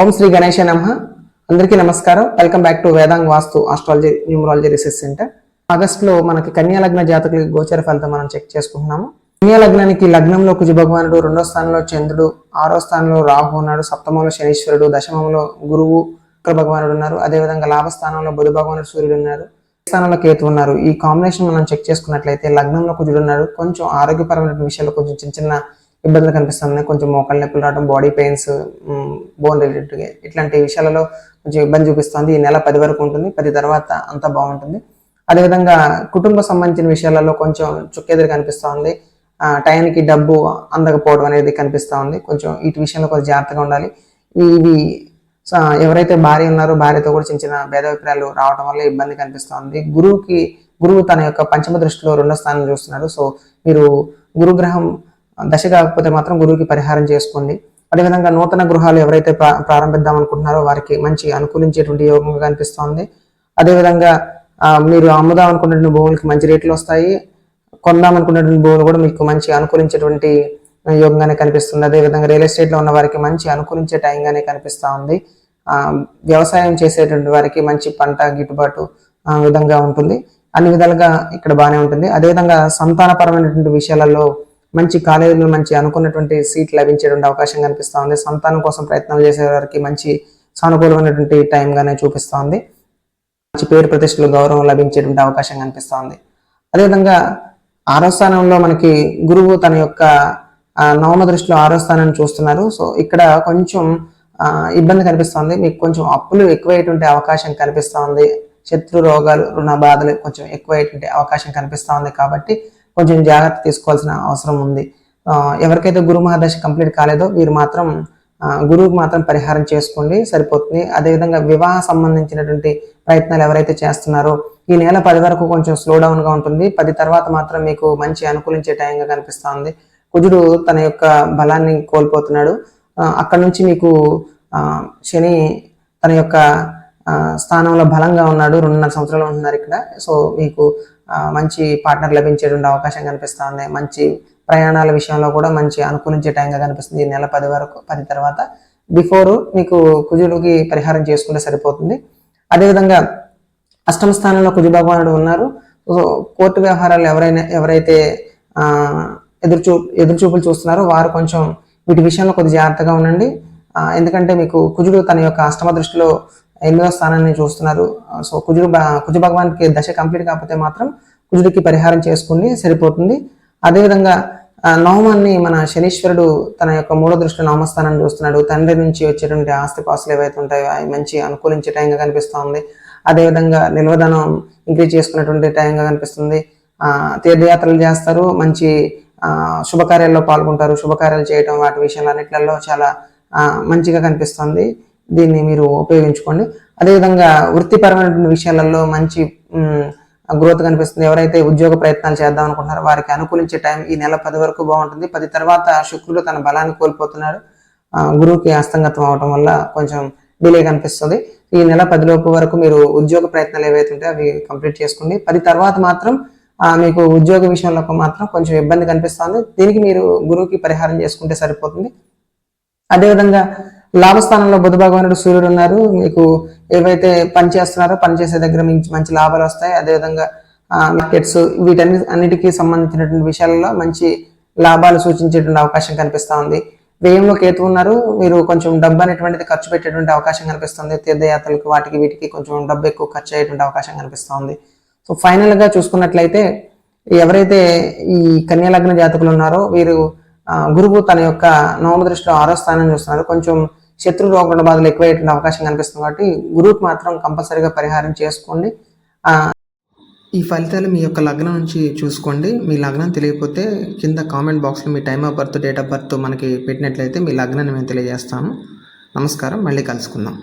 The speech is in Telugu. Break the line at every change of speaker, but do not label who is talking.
ఓం శ్రీ గణేశ నమ. అందరికీ నమస్కారం. Welcome back to Vedang Vastu astrology numerology research centre ఆగస్టులో మనకి కన్యా లగ్న జాతకులకి గోచర ఫలితం మనం చెక్ చేసుకుంటున్నాము. కన్యా లగ్నానికి లగ్నంలో కుజ భగవానుడు రెండో స్థానంలో చంద్రుడు ఆరో స్థానంలో రాహు ఉన్నాడు సప్తమంలో శనీశ్వరుడు దశమంలో గురువు శుక్ర భగవానుడు ఉన్నారు. అదేవిధంగా లాభస్థానంలో బుధ భగవానుడు సూర్యుడు ఉన్నారు. స్థానంలో కేతు ఉన్నారు? ఈ కాంబినేషన్ మనం చెక్ చేసుకున్నట్లయితే లగ్నంలో కుజుడు ఉన్నాడు. కొంచెం ఆరోగ్యపరమైన విషయంలో కొంచెం చిన్న చిన్న ఇబ్బందులు కనిపిస్తున్నాయి. కొంచెం మోకాళ్ళ నొప్పులు రావడం బాడీ పెయిన్స్ బోన్ రిలేటెడ్గా ఇట్లాంటి విషయాలలో కొంచెం ఇబ్బంది చూపిస్తుంది. ఈ నెల పది వరకు ఉంటుంది. పది తర్వాత అంతా బాగుంటుంది. అదేవిధంగా కుటుంబ సంబంధించిన విషయాలలో కొంచెం చుక్కెదురు కనిపిస్తుంది. టైంకి డబ్బు అందకపోవడం అనేది కనిపిస్తూ ఉంది కొంచెం ఇటు విషయంలో కొంచెం జాగ్రత్తగా ఉండాలి. ఇవి ఎవరైతే భార్య ఉన్నారో భార్యతో కూడా చిన్న చిన్న భేదాభిప్రాయాలు రావడం వల్ల ఇబ్బంది కనిపిస్తుంది. గురువుకి గురువు తన యొక్క పంచమ దృష్టిలో రెండో స్థానం చూస్తున్నారు సో మీరు గురుగ్రహం దశ కాకపోతే మాత్రం గురువుకి పరిహారం చేసుకోండి. అదేవిధంగా నూతన గృహాలు ఎవరైతే ప్రా- ప్రారంభిద్దాం అనుకుంటున్నారో వారికి మంచి అనుకూలించేటువంటి యోగంగా కనిపిస్తోంది. అదేవిధంగా మీరు అమ్ముదాం అనుకున్నటువంటి భూములకి మంచి రేట్లు వస్తాయి. కొందాం అనుకున్నటువంటి భూములు కూడా మీకు మంచి అనుకూలించేటువంటి యోగంగానే కనిపిస్తుంది. అదేవిధంగా రియల్ ఎస్టేట్లో ఉన్న వారికి మంచి అనుకూలించే టైంగానే కనిపిస్తూ ఉంది. వ్యవసాయం చేసేటువంటి వారికి మంచి పంట గిట్టుబాటు విధంగా ఉంటుంది. అన్ని విధాలుగా ఇక్కడ బాగానే ఉంటుంది. అదేవిధంగా సంతానపరమైనటువంటి విషయాలలో మంచి కాలేజీలో మంచి అనుకున్నటువంటి సీట్ లభించేటువంటి అవకాశం కనిపిస్తూ ఉంది. సంతానం కోసం ప్రయత్నాలు చేసే వారికి మంచి సానుకూలమైనటువంటి టైంగానే చూపిస్తోంది. మంచి పేరు ప్రతిష్టలు గౌరవం లభించేటువంటి అవకాశం కనిపిస్తోంది అదేవిధంగా ఆరో స్థానంలో మనకి గురువు తన యొక్క నవమ దృష్టిలో ఆరో స్థానాన్ని చూస్తున్నారు. సో ఇక్కడ కొంచెం ఇబ్బంది కనిపిస్తుంది మీకు కొంచెం అప్పులు ఎక్కువయ్యేటువంటి అవకాశం కనిపిస్తా ఉంది. శత్రు రోగాలు రుణ బాధలు కొంచెం ఎక్కువయ్యేటువంటి అవకాశం కనిపిస్తూ ఉంది కాబట్టి కొంచెం జాగ్రత్త తీసుకోవాల్సిన అవసరం ఉంది. ఎవరికైతే గురు మహాదశ కంప్లీట్ కాలేదో వీరు మాత్రం గురువుకు గురువుకి మాత్రం పరిహారం చేసుకోండి సరిపోతుంది. అదేవిధంగా వివాహ సంబంధించినటువంటి ప్రయత్నాలు ఎవరైతే చేస్తున్నారో ఈ నెల పది వరకు కొంచెం స్లో డౌన్గా ఉంటుంది. పది తర్వాత మాత్రం మీకు మంచి అనుకూలించే టైంగా కనిపిస్తుంది. కుజుడు తన యొక్క బలాన్ని కోల్పోతున్నాడు. అక్కడ నుంచి మీకు శని తన యొక్క స్థానంలో బలంగా ఉన్నాడు. రెండున్నర సంవత్సరాలు ఉంటున్నారు ఇక్కడ. సో మీకు మంచి పార్ట్నర్ లభించేటువంటి అవకాశం కనిపిస్తూ ఉంది మంచి ప్రయాణాల విషయంలో కూడా మంచి అనుకూలించే టైంగా కనిపిస్తుంది. ఈ నెల పది వరకు పది తర్వాత. బిఫోర్ మీకు కుజుడికి పరిహారం చేసుకుంటే సరిపోతుంది. అదేవిధంగా అష్టమ స్థానంలో కుజ భగవానుడు ఉన్నారు. సో కోర్టు వ్యవహారాలు ఎవరైనా ఎవరైతే ఎదురుచూ ఎదురుచూపులు చూస్తున్నారో వారు కొంచెం వీటి విషయంలో కొద్ది జాగ్రత్తగా ఉండండి. ఎందుకంటే మీకు కుజుడు తన యొక్క అష్టమ దృష్టిలో ఎనిమిదో స్థానాన్ని చూస్తున్నారు. సో కుజుడు బ- కుజ భగవాన్కి దశ కంప్లీట్ కాకపోతే మాత్రం కుజుడికి పరిహారం చేసుకుని సరిపోతుంది. అదేవిధంగా నవమాన్ని మన శనీశ్వరుడు తన యొక్క మూడో దృష్టి నవమస్థానాన్ని చూస్తున్నాడు. తండ్రి నుంచి వచ్చేటువంటి ఆస్తి పాస్తులు ఏవైతే ఉంటాయో అవి మంచి అనుకూలించే టైంగా కనిపిస్తుంది. అదేవిధంగా నిల్వధనం ఇంక్రీజ్ చేసుకున్నటువంటి టైంగా కనిపిస్తుంది. తీర్థయాత్రలు చేస్తారు. మంచి శుభకార్యాల్లో పాల్గొంటారు. శుభకార్యాలు చేయటం వాటి విషయాలు అన్నిట్లలో చాలా మంచిగా కనిపిస్తుంది. దీన్ని మీరు ఉపయోగించుకోండి. అదేవిధంగా వృత్తిపరమైనటువంటి విషయాలలో మంచి గ్రోత్ కనిపిస్తుంది. ఎవరైతే ఉద్యోగ ప్రయత్నాలు చేద్దాం అనుకుంటున్నారో వారికి అనుకూలించే టైం ఈ నెల పది వరకు బాగుంటుంది. పది తర్వాత శుక్రుడు తన బలాన్ని కోల్పోతున్నాడు. గురువుకి హస్తంగతం అవడం వల్ల కొంచెం డిలే కనిపిస్తుంది. ఈ నెల పదిలోపు వరకు మీరు ఉద్యోగ ప్రయత్నాలు ఏవైతే ఉంటాయో అవి కంప్లీట్ చేసుకోండి. పది తర్వాత మాత్రం మీకు ఉద్యోగ విషయంలో మాత్రం కొంచెం ఇబ్బంది కనిపిస్తుంది. దీనికి మీరు గురువుకి పరిహారం చేసుకుంటే సరిపోతుంది. అదేవిధంగా లాభస్థానంలో బుధ భగవానుడు సూర్యుడు ఉన్నారు. మీకు ఏవైతే పని చేస్తున్నారో పని చేసే దగ్గర మీకు మంచి లాభాలు వస్తాయి. అదేవిధంగా మార్కెట్స్ వీటన్ని అన్నిటికీ సంబంధించినటువంటి విషయాలలో మంచి లాభాలు సూచించేటువంటి అవకాశం కనిపిస్తూ ఉంది. వ్యయంలో కేతు ఉన్నారు. మీరు కొంచెం డబ్బు అనేటువంటిది ఖర్చు పెట్టేటువంటి అవకాశం కనిపిస్తుంది. తీర్థయాత్రలకు వాటికి వీటికి కొంచెం డబ్బు ఎక్కువ ఖర్చు అయ్యేటువంటి అవకాశం కనిపిస్తా ఉంది. సో ఫైనల్గా చూసుకున్నట్లయితే ఎవరైతే ఈ కన్యాలగ్న జాతకులు ఉన్నారో వీరు గురువు తన యొక్క నవమ దృష్టిలో ఆరో స్థానం చూస్తున్నారు. కొంచెం శత్రు రోగ బాధలు ఎక్కువయ్యేటువంటి అవకాశం కనిపిస్తుంది కాబట్టి గురువుకి మాత్రం కంపల్సరీగా పరిహారం చేసుకోండి. ఈ ఫలితాలు మీ యొక్క లగ్నం నుంచి చూసుకోండి. మీ లగ్నం తెలియకపోతే కింద కామెంట్ బాక్స్లో మీ time of birth date of birth మనకి పెట్టినట్లయితే మీ లగ్నాన్ని మేము తెలియజేస్తాము. నమస్కారం. మళ్ళీ కలుసుకుందాం.